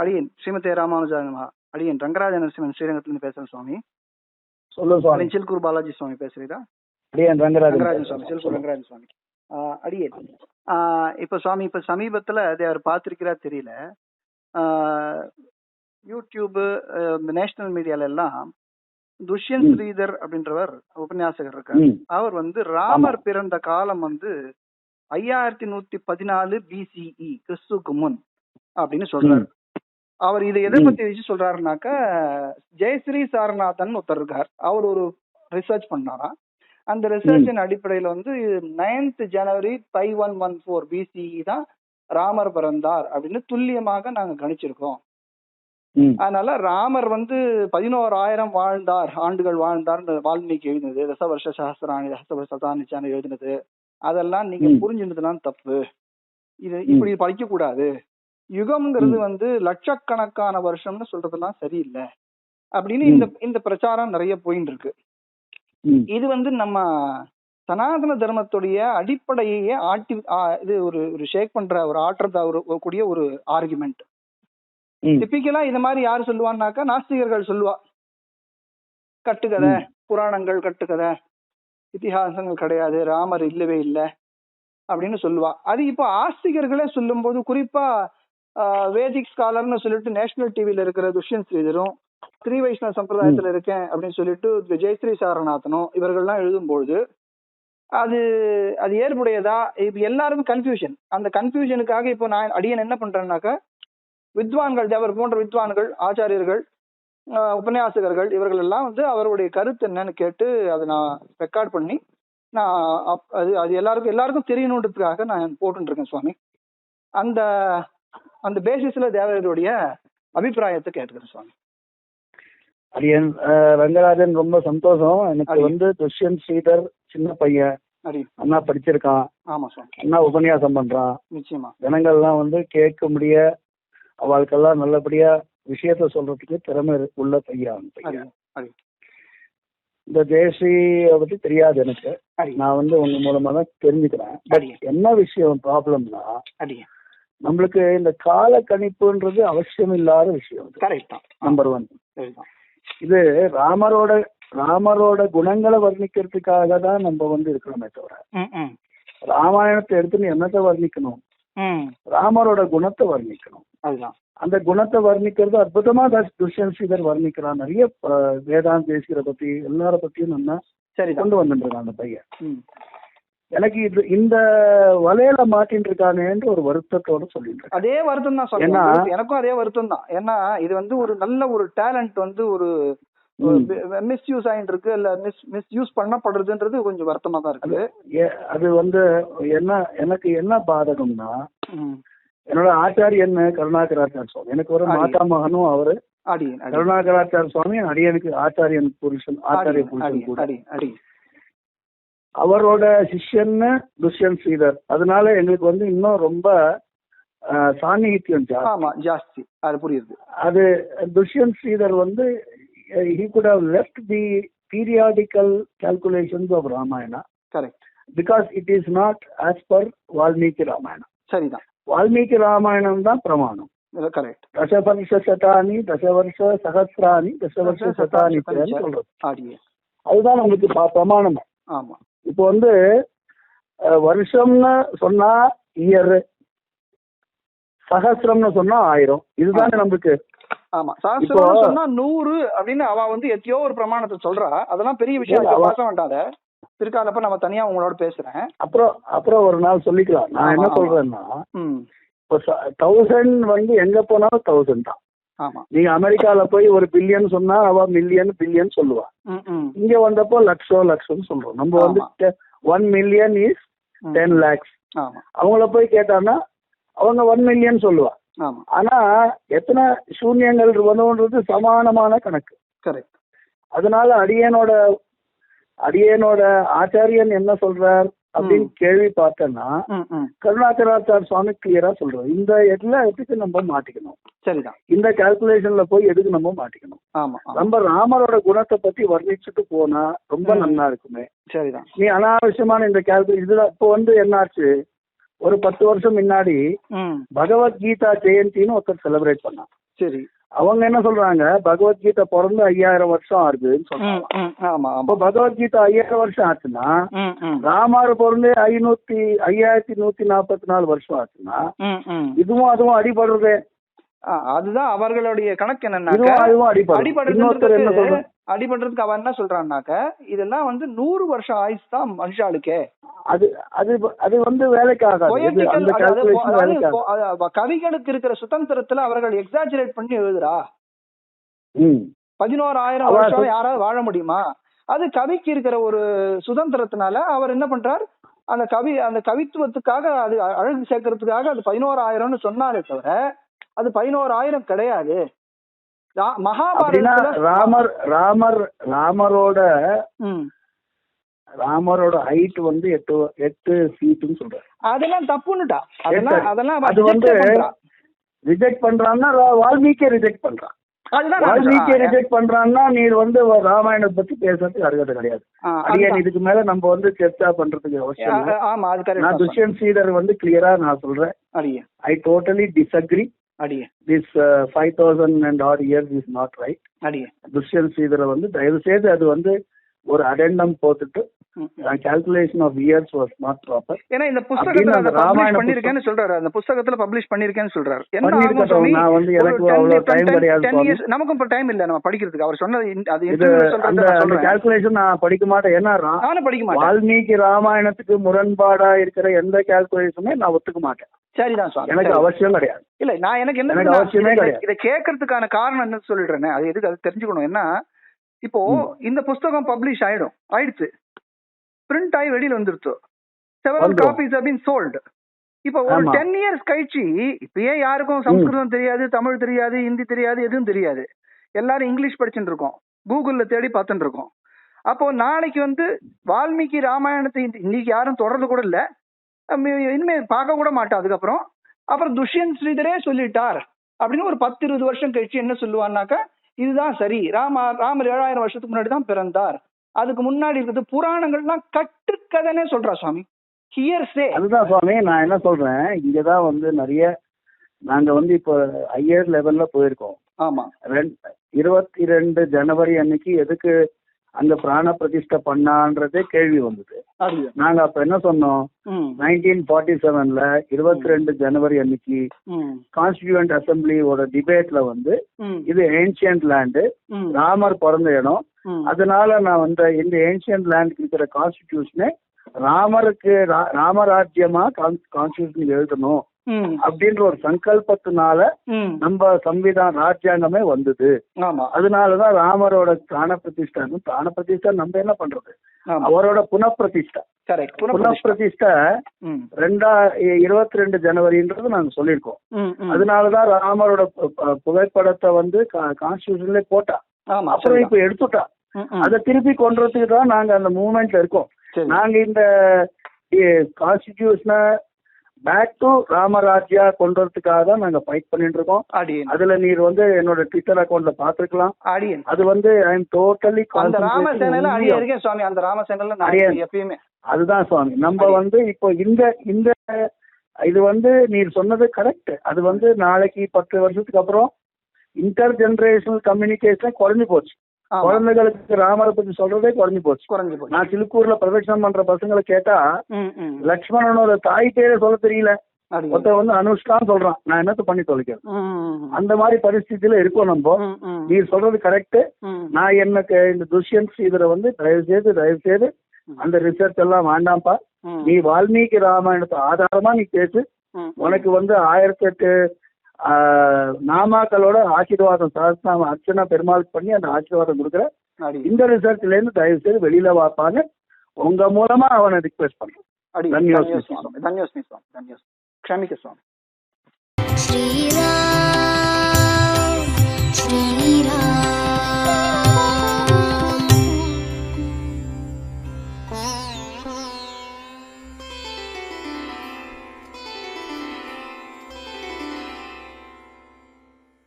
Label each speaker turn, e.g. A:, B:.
A: அடியன் ஸ்ரீமதி ராமானுஜானமா அடியன் ரங்கராஜ நரசிம்மன் ஸ்ரீரங்கத்திலிருந்து பேசுறேன் சுவாமி.
B: சொல்லு சுவாமி.
A: சில்கூர் பாலாஜி சுவாமி பேசுறீதா
B: அடியன் ரங்கராஜன்
A: ரங்கராஜன் சுவாமி சில்கூர் ரங்கராஜன் சுவாமி. அடியன் இப்ப சுவாமி இப்ப சமீபத்துல அதை அவர் பார்த்திருக்கிறா தெரியல. யூடியூப் இந்த நேஷனல் மீடியால எல்லாம் துஷ்யந்த். ஸ்ரீதர் அப்படின்றவர் உபன்யாசகர் இருக்கார். அவர் வந்து ராமர் பிறந்த காலம் வந்து ஐயாயிரத்தி நூத்தி பதினாலு பிசிஇ கிறிஸ்துக்கு முன் அப்படின்னு சொல்றாரு. அவர் இதை எதை. பத்தி வச்சு சொல்றாருனாக்கா ஜெயஸ்ரீ சாரநாதன் ஒருத்தர் இருக்கார். அவர் ஒரு ரிசர்ச் பண்ணாராம். அந்த ரிசர்ச்சின் அடிப்படையில வந்து ninth January five one one four BCE தான் ராமர் பிறந்தார் அப்படின்னு துல்லியமாக நாங்க கணிச்சிருக்கோம். அதனால ராமர் வந்து பதினோராயிரம் வாழ்ந்தார் ஆண்டுகள் வாழ்ந்தார் வால்மீகி எழுதினது தச வருஷ சஹசிராணி தச வருஷ சதானிச்சான எழுதினது. அதெல்லாம் நீங்க. புரிஞ்சுனதுலாம் தப்பு. இது இப்படி படிக்க கூடாது யுகம்ங்கிறது. வந்து லட்சக்கணக்கான வருஷம்னு சொல்றதெல்லாம் சரியில்லை. அப்படின்னு. இந்த இந்த பிரச்சாரம் நிறைய போயின்னு இருக்கு இது வந்து நம்ம சனாதன தர்மத்துடைய அடிப்படையே ஆட்டி இது ஒரு ஒரு ஷேக் பண்ற ஒரு ஆற்றத்தை ஒரு கூடிய ஒரு ஆர்குமெண்ட்
B: ம்,
A: டிப்பிக்கலா இந்த மாதிரி யாரு சொல்லுவான்னாக்கா நாஸ்திகர்கள் சொல்லுவா. கட்டுக்கதை. புராணங்கள் கட்டுக்கதை இதிகாசங்கள் கிடையாது ராமர் இல்லவே இல்லை அப்படின்னு சொல்லுவா. அது இப்போ ஆஸ்திகர்களே சொல்லும்போது குறிப்பா வேதிக் ஸ்காலர்னு சொல்லிட்டு நேஷனல் டிவில இருக்கிற துஷ்யந்த் ஸ்ரீதரும் ஸ்ரீ வைஷ்ணவ சம்பிரதாயத்துல இருக்கேன் அப்படின்னு சொல்லிட்டு ஜெயஸ்ரீ சாரநாதனும் இவர்கள்லாம் எழுதும்பொழுது அது அது ஏற்புடையதா? இப்ப எல்லாருக்கும் கன்ஃபியூஷன் அந்த கன்ஃபியூஷனுக்காக இப்போ நான் அடியன் என்ன பண்றேன்னாக்கா வித்வான்கள் தேவர் போன்ற வித்வான்கள் ஆச்சாரியர்கள் உபன்யாசகர்கள் இவர்கள் எல்லாம் வந்து அவருடைய கருத்து என்னன்னு கேட்டு அதை நான் ரெக்கார்ட் பண்ணி நான் அது அது எல்லாருக்கும் எல்லாருக்கும் தெரியணுன்றதுக்காக நான் போட்டுட்டு இருக்கேன் சுவாமி. அந்த அந்த பேசிஸ்ல தேவருடைய அபிப்பிராயத்தை கேட்டுக்கிறேன் சுவாமி.
B: அடியன் அஹ், ரங்கராஜன் ரொம்ப சந்தோஷம். எனக்கு. வந்து துஷ்யந்த் ஸ்ரீதர் சின்ன பையன். அண்ணா படிச்சிருக்கான்.
A: ஆமா சுவாமி.
B: அண்ணா உபன்யாசம் பண்றான்.
A: நிச்சயமா.
B: ஜனங்கள்லாம் வந்து கேட்க முடிய அவளுக்கெல்லாம் நல்லபடியா விஷயத்த சொல்றதுக்கு திறமை உள்ள பையன் பையன். இந்த ஜெயஸ்ரீயை பத்தி தெரியாது எனக்கு. நான் வந்து உங்க மூலமா தான் தெரிஞ்சுக்கிறேன். என்ன விஷயம் ப்ராப்ளம்னா நம்மளுக்கு இந்த கால கணிப்புன்றது அவசியம் இல்லாத விஷயம் நம்பர் ஒன் இது ராமரோட ராமரோட குணங்களை வர்ணிக்கிறதுக்காக தான் நம்ம வந்து இருக்கிறோமே தவிர ராமாயணத்தை எடுத்து நீ என்னத்தை வர்ணிக்கணும்? ராமரோட குணத்தை வர்ணிக்கணும்.
A: அதுதான்.
B: அந்த குணத்தை வர்ணிக்கிறது அற்புதமா துஷ்யந்த் ஸ்ரீதர் வர்ணிக்கிறான். நிறைய வேதாந்த் தேசிகரை பத்தி எல்லார பத்தியும் நம்ம
A: சரிதான்.
B: கொண்டு வந்துட்டு அந்த பையன். எனக்கு இது இந்த வலையில மாட்டின்னு இருக்கானேன்ற ஒரு வருத்தத்தோட சொல்லிட்டு.
A: அதே வருத்தம் தான் சொல்லுங்க எனக்கும் அதே வருத்தம் தான் ஏன்னா இது வந்து ஒரு நல்ல ஒரு டேலண்ட் வந்து ஒரு. மிஸ்யூஸ் ஆயிட்டு இருக்கு இல்ல மிஸ் மிஸ்யூஸ் பண்ணப்படுறதுன்றது கொஞ்சம் வருத்தமா தான் இருக்கு.
B: அது வந்து என்ன எனக்கு என்ன பாதகம்னா. என்னோட ஆச்சாரியன் கருணாகராச்சார் சுவாமி. எனக்கு ஒரு. மாதா மகனும் அவரு. கருணாகராச்சார் சுவாமி அடியனுக்கு ஆச்சாரியன் புருஷன் ஆச்சாரிய புருஷன் கூட. அவரோட சிஷ்யன்னு துஷ்யந்த் ஸ்ரீதர் அதனால எங்களுக்கு வந்து இன்னும் ரொம்ப அஹ், சாநிகித்யம் ஜாஸ்தி.
A: அது புரியுது.
B: அது துஷ்யந்த் ஸ்ரீதர் வந்து he could have left the periodical calculations of Ramayana
A: correct
B: because it is not as per Valmiki Ramayanam
A: சரிதான்
B: வால்மீகி ராமாயணம் தான் பிரமாணம்
A: கரெக்ட்
B: தசவர்ஷ சதானி தசவர்ஷ சகசிராணி தசவர்ஷ சதானி சொல்றது அதுதான் ப- பிரமாணம்.
A: ஆமா.
B: இப்போ வந்து வருஷம்னு சொன்னா இயர் சகசிரம்னு சொன்னா ஆயிரம். இதுதானே நம்மளுக்கு
A: ஆமா. சாஸ்திரம் சொன்னா நூறு அப்படின்னு அவ வந்து எத்தையோ ஒரு பிரமாணத்தை சொல்றா. அதெல்லாம் பெரிய விஷயம் பேச வேண்டாத பிற்காலப்ப நம்ம தனியா உங்களோட பேசுறேன்.
B: அப்புறம் அப்புறம் ஒரு நாள் சொல்லிக்கலாம். நான் என்ன. சொல்றேன்னா இப்போ தௌசண்ட் வந்து எங்க போனாலும் தௌசண்ட் தான்.
A: ஆமா.
B: நீங்க அமெரிக்கால போய் ஒரு பில்லியன் சொன்னா அவ மில்லியன் பில்லியன் சொல்லுவா. இங்க வந்தப்போ லட்சம் லட்சம் சொல்றோம். நம்ம வந்து. One million is. Ten lakhs அவங்கள போய் கேட்டான்னா அவங்க ஒன் மில்லியன் சொல்லுவா.
A: ஆமா.
B: ஆனா எத்தனை சூன்யங்கள் வரும்ன்றது சமானமான கணக்கு.
A: கரெக்ட்
B: அதனால அடியனோட அடியனோட ஆச்சாரியன் என்ன சொல்றார் அப்படின்னு கேள்வி பார்த்தேன்னா கருணாகராச்சார் சுவாமி கிளியரா சொல்றாரு. இந்த எல்லா இடத்துக்கு நம்ம மாட்டிக்கணும்.
A: சரிதான்.
B: இந்த கால்குலேஷன்ல போய் எதுக்கு நம்ம மாட்டிக்கணும்?
A: ஆமா.
B: நம்ம ராமரோட குணத்தை பத்தி வர்ணிச்சுட்டு போனா ரொம்ப. நல்லா இருக்குமே
A: சரிதான்.
B: நீ அனாவசியமான இந்த கால்குலேஷன் இதுல இப்போ வந்து என்னாச்சு? ஒரு பத்து வருஷம் முன்னாடி பகவத்கீதா ஜெயந்தின்னு ஒருத்தர் செலிப்ரேட் பண்ணான்
A: சரி.
B: அவங்க என்ன சொல்றாங்க? பகவத்கீதா பிறந்து ஐயாயிரம் வருஷம் ஆகுதுன்னு சொல்றாங்க.
A: ஆமா
B: அப்போ பகவத்கீதா ஐயாயிரம் வருஷம் ஆச்சுன்னா ராமார் பிறந்து ஐநூத்தி ஐயாயிரத்தி நூத்தி நாற்பத்தி நாலு வருஷம் ஆச்சுன்னா இதுவும் அதுவும் அடிபடுறது.
A: அதுதான் அவர்களுடைய கணக்கு என்னன்னாக்க அடிபடுறதுக்கு அடிபடுறதுக்கு அவன் என்ன சொல்றான்னாக்க இதெல்லாம் வந்து நூறு வருஷம் ஆயுசு தான் மனுஷாளுக்கே.
B: அது அது அது வந்து வேலைக்கு ஆகாது இது
A: Poetical-
B: அந்த
A: அதாவது
B: கால்குலேஷன்
A: அதாவது
B: வேலைக்கு ஆகாது
A: பொ- அது கவிகளுக்கு இருக்கிற சுதந்திரத்துல அவர்கள் எக்ஸாஜரேட் பண்ணி எழுதுறா. பதினோராயிரம் வருஷம் யாராவது வாழ முடியுமா? அது கவிக்கு இருக்கிற ஒரு சுதந்திரத்தினால அவர் என்ன பண்றார்? அந்த கவி அந்த கவித்துவத்துக்காக அது அழகு சேர்க்கறதுக்காக அது பதினோராயிரம்னு சொன்னாரே தவிர அது பதினோராயிரம் கிடையாது மகாபாரதத்துல
B: ராமர் ராமர் ராமரோட. ராமரோட ஹைட் வந்து எட்டு எட்டு ஃபீட்னு சொல்றாரு
A: அதெல்லாம் தப்புன்னுட்டா அதெல்லாம். அதெல்லாம்
B: அது வந்து. ரிஜெக்ட் பண்றான்னா வால்மீகியை ரிஜெக்ட் பண்றான்
A: சொல்றேன்.
B: ரிஜெக்ட் பண்றான்னா நீ வந்து ராமாயணத்தை பத்தி பேசுறதுக்கு அருகதை கிடையாது அடியன். இதுக்கு மேல நம்ம வந்து சர்ச்சா பண்றதுக்கு அவசியம் நான் துஷ்யந்த் சீதர் வந்து கிளியரா நான் சொல்றேன் ஐ டோட்டலி டிஸ்அக்ரி
A: அடியே
B: this five thousand and odd years is not right
A: அடியே
B: துஷ்யந்த் சீதரை வந்து தயவு செய்து அது வந்து ஒரு அடெண்டம் போட்டுட்டு. Calculation of years was not proper
A: ஏன்னா இந்த புஸ்தகத்துல
B: அந்த
A: பப்ளிஷ் பண்ணிருக்கேன்னு சொல்றாரு. அந்த புஸ்தகத்துல பப்ளிஷ் பண்ணிருக்கேன்னு சொல்றாரு.
B: நான் வந்து எனக்கு
A: 10
B: அவ்வளவு டைம்
A: 10
B: கிடையாது
A: 10
B: சுவாமி.
A: years நமக்கும் இப்ப டைம் இல்ல நம்ம படிக்கிறதுக்கு. அவர் சொன்னது அது
B: அந்த கால்குலேஷன் நான் படிக்க மாட்டேன். ஏன்னா
A: நானும் படிக்க மாட்டேன்.
B: வால்மீகி ராமாயணத்துக்கு முரண்பாடா இருக்கிற எந்த கால்குலேஷனுமே நான் ஒத்துக்க மாட்டேன்.
A: சரிதான் சுவாமி.
B: எனக்கு
A: சரி.
B: அவசியம் கிடையாது.
A: இல்ல நான் எனக்கு என்ன?
B: அவசியமே கிடையாது.
A: இதை கேட்கறதுக்கான காரணம் என்ன சொல்லிடுறேன். அது எதுக்கு? அது தெரிஞ்சுக்கணும். என்ன இப்போ. இந்த புஸ்தகம் பப்ளிஷ் ஆயிடும். ஆயிடுச்சு. பிரிண்ட் ஆகி வெளியில வந்துருச்சு. செவரல். Copies been sold. இப்போ ஒரு. டென் இயர்ஸ் கழிச்சு இப்பயே யாருக்கும் சம்ஸ்கிருதம் தெரியாது தமிழ் தெரியாது ஹிந்தி தெரியாது எதுவும் தெரியாது. எல்லாரும் இங்கிலீஷ் படிச்சுட்டு இருக்கோம். கூகுள்ல தேடி பார்த்துட்டு இருக்கோம். அப்போ நாளைக்கு வந்து வால்மீகி ராமாயணத்தை இன்னி- இன்னைக்கு யாரும் தொடர்றது கூட இல்ல. இனிமே பார்க்க கூட மாட்டோம் அதுக்கப்புறம். அப்புறம் துஷ்யந்த் ஸ்ரீதரே சொல்லிட்டார். அப்படின்னு ஒரு பத்து இருபது வருஷம் கழிச்சு என்ன சொல்லுவான்னாக்கா இதுதான் சரி. ராம ராமர் ஏழாயிரம் வருஷத்துக்கு முன்னாடி தான் பிறந்தார். அதுக்கு முன்னாடி இருக்கிறது புராணங்கள்லாம் கட்டுக்கதைனே சொல்றா சுவாமி. ஹியர்ஸே
B: அதுதான் சுவாமி நான் என்ன சொல்றேன் இங்கதான் வந்து நிறைய நாங்க வந்து இப்போ ஹையர் லெவல்ல போயிருக்கோம்.
A: ஆமா.
B: ரெண் இருபத்தி ரெண்டு ஜனவரி அன்னைக்கு எதுக்கு அங்க பிராண பிரதிஷ்டை பண்ணான்றதே கேள்வி வந்தது. நாங்க அப்ப என்ன சொன்னோம்? நைன்டீன் ஃபார்ட்டி செவன்ல இருபத்தி ரெண்டு ஜனவரி அன்னைக்கு
A: ம்.
B: கான்ஸ்டிடியூண்ட் அசம்பிளியோட டிபேட்ல வந்து இது ஏன்ஷியன்ட் லேண்டு ராமர் பிறந்த இடம். அதனால நான் வந்து இந்த ஏன்ஷியன்ட் லேண்ட் இருக்கிற கான்ஸ்டிடியூஷனை ராமருக்கு ராமராஜ்யமா கான்ஸ்டிடியூஷன் எழுதணும். அப்படின்ற ஒரு சங்கல்பத்தினால நம்ம சம்விதான் ராஜ்யாங்கமே வந்தது.
A: ஆமா.
B: அதனாலதான் ராமரோட பிராண பிரதிஷ்டை பிராண பிரதிஷ்டை நம்ம என்ன பண்றது? அவரோட புனப்பிரதிஷ்டை. புனப்பிரதிஷ்டை. ரெண்டா இருபத்தி ரெண்டு ஜனவரின்றது நாங்க சொல்லியிருக்கோம்.
A: ம் ம்.
B: அதனாலதான் ராமரோட புகைப்படத்தை வந்து கான்ஸ்டியூஷன்ல போட்டா. அப்புறம். இப்ப எடுத்துட்டா. அதை திருப்பி கொண்டு வரதுக்கு தான் நாங்க அந்த மூவ்மெண்ட்ல இருக்கோம். நாங்க இந்த கான்ஸ்டிடியூஷனை பேக் டு ராமராஜ்யா கொண்டு வரதுக்காக தான் நாங்க ஃபைட் பண்ணிட்டு இருக்கோம்.
A: அடியன்
B: அதுல நீர் வந்து என்னோட ட்விட்டர் அக்கௌண்ட்ல பாத்துருக்கலாம்
A: அடியன்
B: அது வந்து ஐ எம் டோட்டலி
A: அந்த அடியே இருக்கேன் சுவாமி. அந்த நான்
B: அடியேன்.
A: எப்பயுமே.
B: அதுதான் சுவாமி. நம்ம. வந்து இப்போ இந்த இந்த இது வந்து நீர் சொன்னது கரெக்ட் அது வந்து நாளைக்கு பத்து வருஷத்துக்கு அப்புறம் இன்டர் ஜெனரேஷனல் கம்யூனிகேஷன் குறைஞ்சு போச்சு. குழந்தைகளுக்கு ராமரை பத்தி சொல்றதே குறைஞ்சு போச்சு.
A: குறைஞ்சு போச்சு.
B: நான் சிலுக்கூர்ல பிரதட்சணம் பண்ற பசங்களை கேட்டா லக்ஷ்மணனோட தாய் பேரை சொல்ல தெரியல. ஒருத்தன் வந்து அனுஷ்கான்னு சொல்றான். நான் என்னத்த பண்ணி தொலைக்கிறேன் அந்த மாதிரி பரிஸ்திதியில இருக்கோம் நம்ம. நீர் சொல்றது கரெக்ட் நான் எனக்கு இந்த துஷ்யந்த் இதுல வந்து தயவு செய்து தயவு செய்து அந்த ரிசர்ச் எல்லாம் வேண்டாம்ப்பா. நீ வால்மீகி ராமாயணத்தை ஆதாரமா நீ பேசு. உனக்கு வந்து ஆயிரத்தி எட்டு நாமாக்களோட ஆசீர்வாதம் நாம அர்ச்சனா பெருமாள் பண்ணி அந்த ஆசீர்வாதம்
A: கொடுக்குறேன்
B: இந்த ரிசர்ச்ல இருந்து தயவு செய்து வெளியில வாப்பான்னு உங்க மூலமா அவனை ரிக்வெஸ்ட்
A: பண்ணுறேன்
B: தன்யோஸ்மி
A: சுவாமி. தன்யோஸ்மி சுவாமி. தன்யோஸ்மி. க்ஷமிக்க சுவாமி.
C: ஸ்ரீராம்